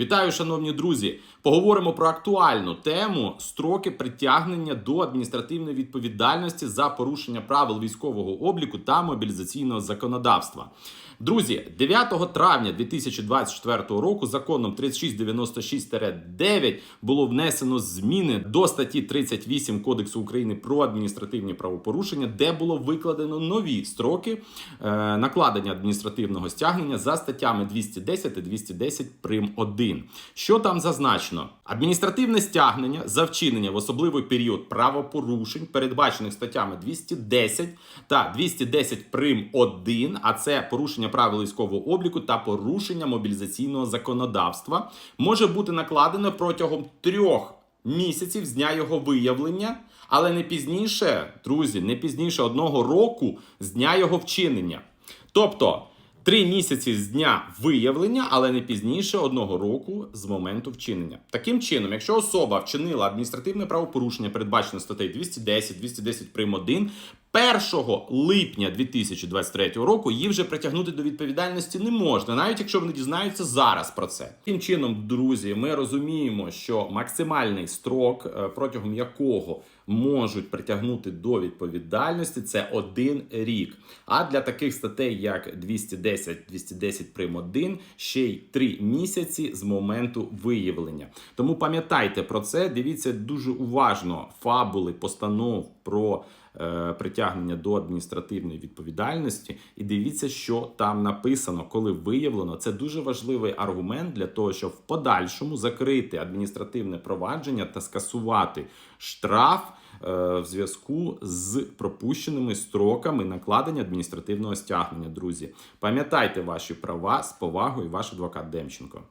Вітаю, шановні друзі! Поговоримо про актуальну тему строки притягнення до адміністративної відповідальності за порушення правил військового обліку та мобілізаційного законодавства. Друзі, 9 травня 2024 року законом 3696-9 було внесено зміни до статті 38 Кодексу України про адміністративні правопорушення, де було викладено нові строки е, накладення адміністративного стягнення за статтями 210 і 210 прим 1. Що там зазначено? Адміністративне стягнення за вчинення в особливий період правопорушень, передбачених статтями 210 та 210 прим 1, а це порушення правил військового обліку та порушення мобілізаційного законодавства, може бути накладено протягом трьох місяців з дня його виявлення, але не пізніше, друзі, не пізніше одного року з дня його вчинення. Тобто. Три місяці з дня виявлення, але не пізніше одного року з моменту вчинення. Таким чином, якщо особа вчинила адміністративне правопорушення, передбачене статтею 210, 210 прим. 1, 1 липня 2023 року її вже притягнути до відповідальності не можна, навіть якщо вони дізнаються зараз про це. Таким чином, друзі, ми розуміємо, що максимальний строк, е, протягом якого можуть притягнути до відповідальності, це один рік. А для таких статей, як 210, 210 прим. 1, ще й 3 місяці з моменту виявлення. Тому пам'ятайте про це, дивіться дуже уважно фабули постанов про притягнення до адміністративної відповідальності, і дивіться, що там написано, коли виявлено. Це дуже важливий аргумент для того, щоб в подальшому закрити адміністративне провадження та скасувати штраф. е, В зв'язку з пропущеними строками накладення адміністративного стягнення, друзі, пам'ятайте ваші права з повагою, ваш адвокат Демченко.